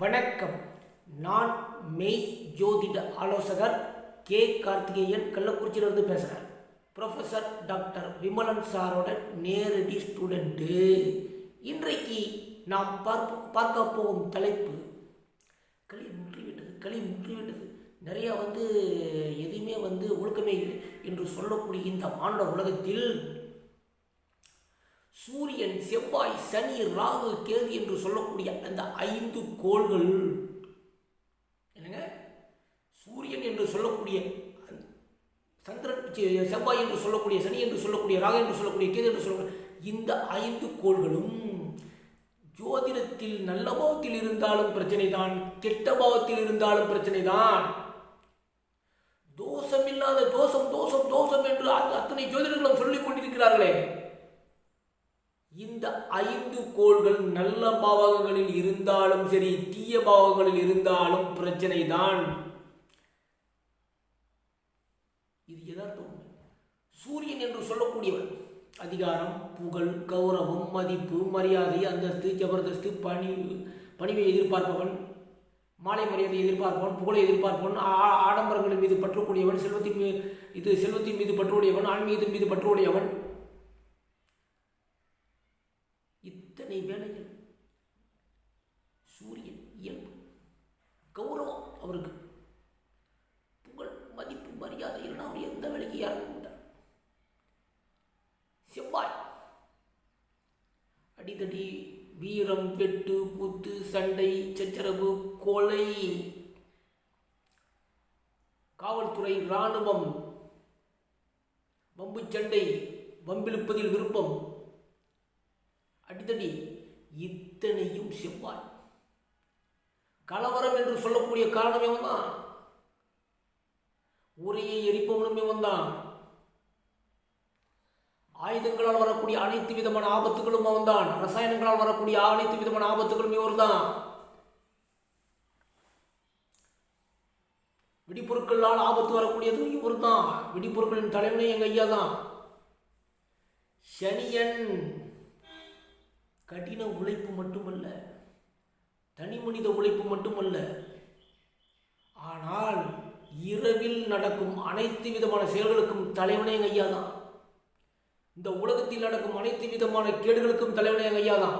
வணக்கம். நான் மெய் ஜோதிட ஆலோசகர் கே. கார்த்திகேயன் கள்ளக்குறிச்சியிலிருந்து பேசுகிறேன் ப்ரொஃபஸர் டாக்டர் விமலன் சாரோட நேரடி ஸ்டூடெண்ட்டு இன்றைக்கு நாம் பார்ப்ப பார்க்க போகும் தலைப்பு களி முற்றிவிட்டது களி முற்றிவிட்டது நிறையா வந்து எதுவுமே வந்து ஒழுக்கமே இல்லை என்று சொல்லக்கூடிய இந்த மானுட உலகத்தில் சூரியன் செவ்வாய் சனி ராகு கேது என்று சொல்லக்கூடிய அந்த ஐந்து கோள்கள். என்னங்க? சூரியன் என்று சொல்லக்கூடிய சந்திரன் செவ்வாய் என்று சொல்லக்கூடிய சனி என்று சொல்லக்கூடிய ராகு என்று சொல்லக்கூடிய கேது என்று சொல்லக்கூடிய இந்த ஐந்து கோள்களும் ஜோதிடத்தில் நல்ல பாவத்தில் இருந்தாலும் பிரச்சனை தான் கெட்ட பாவத்தில் இருந்தாலும் பிரச்சனை தான் தோஷம் இல்லாத தோஷம் தோஷம் தோஷம் என்று அத்தனை ஜோதிடர்களும் சொல்லிக் கொண்டிருக்கிறார்களே. இந்த ஐந்து கோள்கள் நல்ல பாவகங்களில் இருந்தாலும் சரி தீய பாவகங்களில் இருந்தாலும் பிரச்சனை தான் இது எதார்த்தம் சூரியன் என்று சொல்லக்கூடியவர் அதிகாரம் புகழ் கௌரவம் மதிப்பு மரியாதை அந்தஸ்து ஜபர்தஸ்து பணி பணிவை எதிர்பார்ப்பவன் மாலை மரியாதை எதிர்பார்ப்பவன் புகழை எதிர்பார்ப்பவன் ஆ- ஆடம்பரங்களின் மீது பற்றுக்கூடியவன் செல்வத்தின் மீது இது செல்வத்தின் மீது பற்றுடையவன் ஆன்மீகத்தின் மீது பற்றுடையவன். இத்தனை வேலைகள் சூரியன் இயல்பு கௌரவம் அவருக்கு. புகழ் மதிப்பு மரியாதை இல்லைன்னா அவர் எந்த வேலைக்கு இறங்க மாட்டார் செவ்வாய். அடிதடி வீரம் வெட்டு குத்து சண்டை சச்சரவு கொலை. காவல்துறை இராணுவம். வம்பு சண்டை வம்பிழுப்பதில் விருப்பம். அடிதடி இத்தனையும் செவ்வாய். கலவரம் என்று சொல்லக்கூடிய காரணமே வந்தான் உரையை எரிப்பவனுமே வந்தான் ஆயுதங்களால் வரக்கூடிய அனைத்து விதமான ஆபத்துகளும் அவன்தான் ரசாயனங்களால் வரக்கூடிய அனைத்து விதமான ஆபத்துகளும் இவர்தான் வெடிப்பொருட்களால் ஆபத்து வரக்கூடியது இவர்தான் வெடிப்பொருட்களின் தலைவனே எங்க ஐயா தான் சனியன் கடின உழைப்பு மட்டுமல்ல தனி மனித உழைப்பு மட்டுமல்ல. ஆனால் இரவில் நடக்கும் அனைத்து விதமான செயல்களுக்கும் தலைவனே எங்க ஐயா தான். இந்த உலகத்தில் நடக்கும் அனைத்து விதமான கேடுகளுக்கும் தலைவனே ஐயாதான் ஐயா தான்.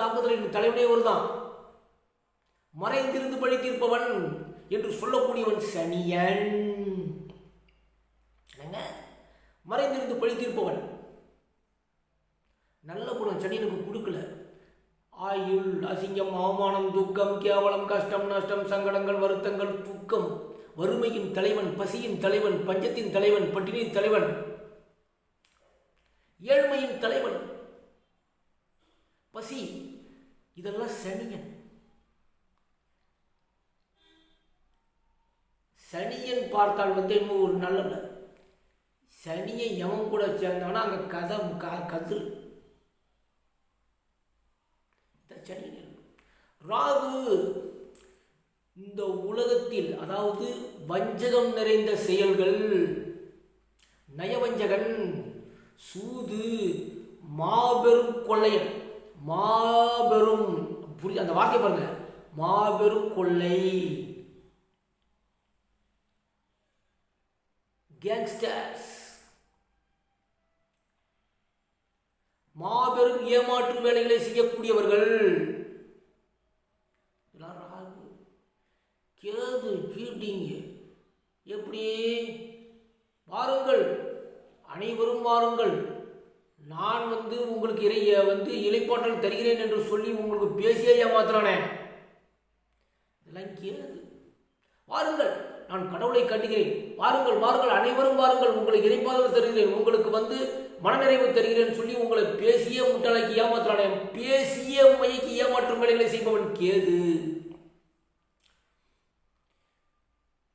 தாக்குதலின் தலைவனே ஒருதான் மறைந்திருந்து பழி தீர்ப்பவன் என்று சொல்லக்கூடியவன் சனியன். என்னங்க? மறைந்திருந்து பழி தீர்ப்பவன் நல்ல குணம் சனியனுக்கு கொடுக்கல. ஆயுள் அசிங்கம் அவமானம் துக்கம் கேவலம் கஷ்டம் நஷ்டம் சங்கடங்கள் வருத்தங்கள் துக்கம். வறுமையின் தலைவன் பசியின் தலைவன் பஞ்சத்தின் தலைவன் பட்டினியின் தலைவன். ஏழ்மையின் தலைவன். பசி இதெல்லாம் சனியன். சனியன் பார்த்தால் வந்து இன்னும் ஒரு நல்ல சனியை எவன் கூட சேர்ந்தானா அங்கே கதை க- கதிர் ராகு இந்த உலகத்தில் அதாவது வஞ்சகம் நிறைந்த செயல்கள் நயவஞ்சகன் சூது மாபெரும் கொள்ளையன் மாபெரும் புரிய அந்த வார்த்தை பாருங்க. மாபெரும் கொள்ளை. கேங்ஸ்டர்ஸ் மாபெரும் ஏமாற்று வேலைகளை செய்யக்கூடியவர்கள். கேது சீட்டிங்க எப்படி? வாருங்கள். அனைவரும் வாருங்கள். நான் வந்து உங்களுக்கு இறைய வந்து இலைப்பாற்றல் தருகிறேன் என்று சொல்லி உங்களுக்கு பேசியே ஏமாத்துறானே. இதெல்லாம் கேது. வாருங்கள். நான் கடவுளை கட்டுகிறேன் வாருங்கள் வாருங்கள். அனைவரும் வாருங்கள். உங்களுக்கு இறைப்பாதல் தருகிறேன். உங்களுக்கு வந்து மனநிறைவு தருகிறேன் சொல்லி உங்களை பேசிய முட்டாளைக்கு ஏமாத்துறானே. பேசிய மையக்கு ஏமாற்றும் வேலைகளை செய்பவன் கேது.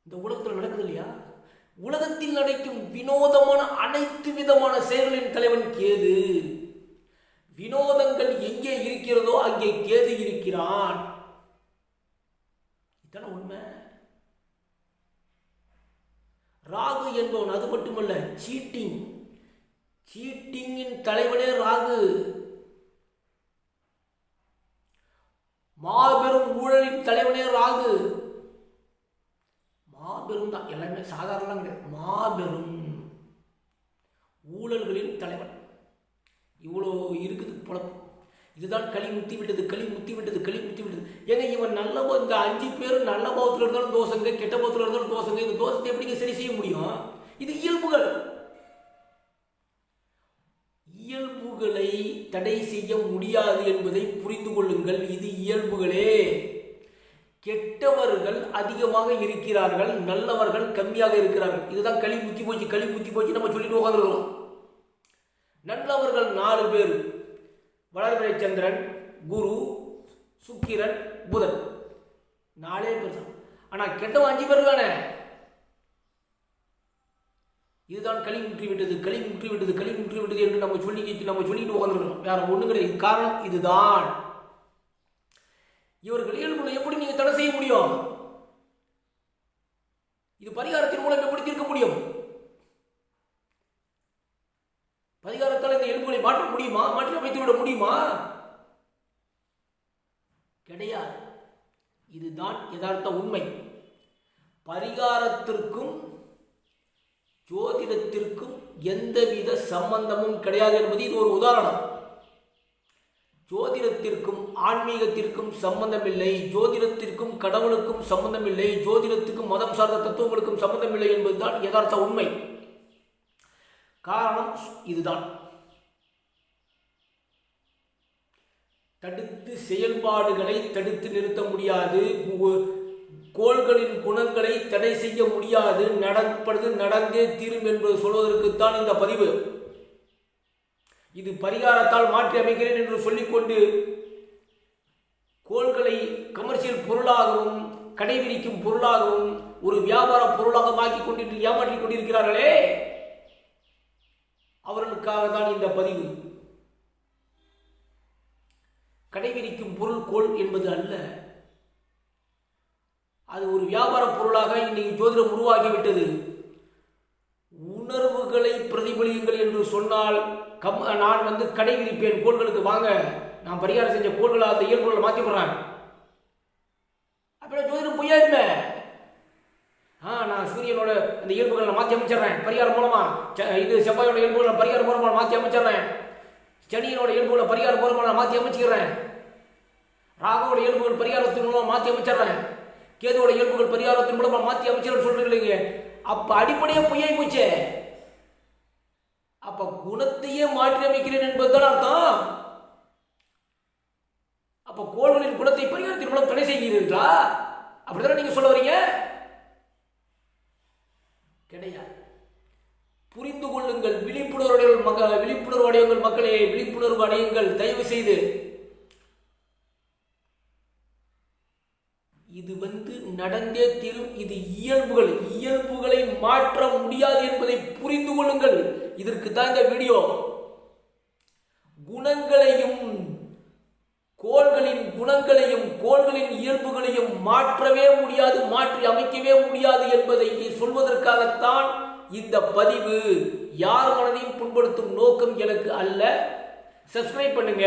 இந்த உலகத்தில் நடக்குது இல்லையா? உலகத்தில் நடக்கும் வினோதமான அனைத்து விதமான செயல்களின் தலைவன் கேது. வினோதங்கள் எங்கே இருக்கிறதோ அங்கே கேது இருக்கிறான். இதான உண்மை. ராகு என்பவன் அது மட்டுமல்ல சீட்டிங் சீட்டிங்கின் தலைவனே ராகு. மாபெரும் ஊழலின் தலைவனே ராகு. மாபெரும் தான் எல்லாமே சாதாரணம் கிடையாது. மாபெரும் ஊழல்களின் தலைவன். இவ்வளோ இருக்குது பொழப்பு. இதுதான் களி முத்தி விட்டது களி முத்தி விட்டது களி முத்தி விட்டது. ஏங்க இவன் நல்ல இந்த அஞ்சு பேரும் நல்ல பாவத்தில் இருந்தாலும் தோசைங்க கெட்ட பாவத்தில் இருந்தாலும் தோசங்க இந்த தோசத்தை எப்படிங்க சரி செய்ய முடியும் இது இயல்புகள் இயல்புகளை தடை செய்ய முடியாது என்பதை புரிந்து கொள்ளுங்கள். இது இயல்புகளே. கெட்டவர்கள் அதிகமாக இருக்கிறார்கள் நல்லவர்கள் கம்மியாக இருக்கிறார்கள். இதுதான் களி முத்தி போச்சு களி புத்தி போச்சு நம்ம சொல்லிட்டு உட்காந்துருக்கிறோம் நல்லவர்கள் நாலு பேர். வளர்பிறை சந்திரன் குரு சுக்கிரன் புதன். நாலே பேர் தான். ஆனால் கெட்டவன் அஞ்சு பேர் தானே? இதுதான் களி முற்றி விட்டது களி முற்றி விட்டது களி முற்றி விட்டது என்று நம்ம சொல்லி நம்ம சொல்லிட்டு உட்காந்துருக்கோம் வேற ஒன்றும் கிடையாது. காரணம் இதுதான். இவர்கள் இயல்புகளை எப்படி நீங்க தடை செய்ய முடியும்? இது பரிகாரத்தின் மூலம் எப்படி தீர்க்க முடியும்? பரிகாரத்தால் இந்த இயல்புகளை மாற்ற முடியுமா? மாற்றி அமைத்து விட முடியுமா? கிடையாது. இதுதான் யதார்த்த உண்மை. பரிகாரத்திற்கும் ஜோதிடத்திற்கும் எந்தவித சம்பந்தமும் கிடையாது என்பது இது ஒரு உதாரணம். ஜோதிடத்திற்கும் ஆன்மீகத்திற்கும் சம்பந்தமில்லை ஜோதிடத்திற்கும் கடவுளுக்கும் சம்பந்தமில்லை ஜோதிடத்துக்கும் மதம் சார்ந்த தத்துவங்களுக்கும் சம்பந்தமில்லை என்பதுதான் யதார்த்த உண்மை. காரணம் இதுதான். தடுத்து செயல்பாடுகளை தடுத்து நிறுத்த முடியாது. கோள்களின் குணங்களை தடை செய்ய முடியாது. நடப்பது நடந்தே தீரும் என்பது சொல்வதற்குத்தான் இந்த பதிவு. இது பரிகாரத்தால் மாற்றி அமைகிறேன் என்று சொல்லிக்கொண்டு கோள்களை கமர்ஷியல் பொருளாகவும் கடைபிடிக்கும் பொருளாகவும் ஒரு வியாபார பொருளாக மாக்கி கொண்டு ஏமாற்றிக் கொண்டிருக்கிறார்களே? அவர்களுக்காக தான் இந்த பதிவு. கடைபிடிக்கும் பொருள் கோள் என்பது அல்ல. அது ஒரு வியாபார பொருளாக இன்னைக்கு ஜோதிடம் உருவாகிவிட்டது. உணர்வுகளை பிரதிபலியுங்கள் என்று சொன்னால் கம் நான் வந்து கடை விரிப்பேன் கோள்களுக்கு வாங்க. நான் பரிகாரம் செஞ்ச கோள்களை அந்த இயல்புகளை மாற்றி போடுறேன் அப்படின்னா ஜோதிடம் பொய்யாதுமே ஆ நான் சூரியனோட இந்த இயல்புகளை நான் மாற்றி அமைச்சிடுறேன். பரிகாரம் மூலமா இது செவ்வாயோட இயல்புகளை பரிகாரம் மூலமாக மாற்றி அமைச்சிடுறேன். சனியனோட இயல்புகளை பரிகாரம் மூலமாக நான் மாற்றி அமைச்சிக்கிறேன். ராகுவோட இயல்புகள் பரிகாரத்தின் மூலமாக மாற்றி அமைச்சிடுறேன். கேதுவோட இயல்புகள் பரிகாரத்தின் மூலமா மாற்றி அமைச்சர் சொல்றீங்க அப்ப அடிப்படையே பொய்யாய் போச்சே. அப்ப குணத்தையே மாற்றி அமைக்கிறேன் என்பதுதான் அர்த்தம். அப்ப கோள்களின் குணத்தை பரிகாரத்தின் மூலம் தடை செய்கிறீர்களா? அப்படிதானே நீங்க சொல்ல வரீங்க? கிடையாது. புரிந்து கொள்ளுங்கள் விழிப்புணர்வு விழிப்புணர்வு அடையுங்கள் மக்களே விழிப்புணர்வு அடையுங்கள். தயவு செய்து இது வந்து நடந்தே தீரும். இது இயல்புகள். இயல்புகளை மாற்ற முடியாது என்பதை புரிந்து கொள்ளுங்கள். இதற்கு தான் இந்த வீடியோ. குணங்களையும் கோள்களின் குணங்களையும் கோள்களின் இயல்புகளையும் மாற்றவே முடியாது மாற்றி அமைக்கவே முடியாது என்பதை சொல்வதற்காகத்தான் இந்த பதிவு. யார் மனதையும் புண்படுத்தும் நோக்கம் எனக்கு அல்ல. சப்ஸ்கிரைப் பண்ணுங்க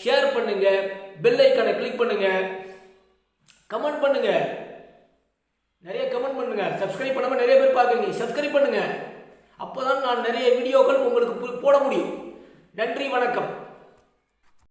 ஷேர் பண்ணுங்க பெல் ஐக்கானை கிளிக் பண்ணுங்க கமெண்ட் பண்ணுங்க. நிறைய கமெண்ட் பண்ணுங்க. சப்ஸ்கிரைப் பண்ணாமல் நிறைய பேர் பார்க்குறீங்க. சப்ஸ்கிரைப் பண்ணுங்க. அப்போதான் நான் நிறைய வீடியோக்கள் உங்களுக்கு போட முடியும். நன்றி வணக்கம்.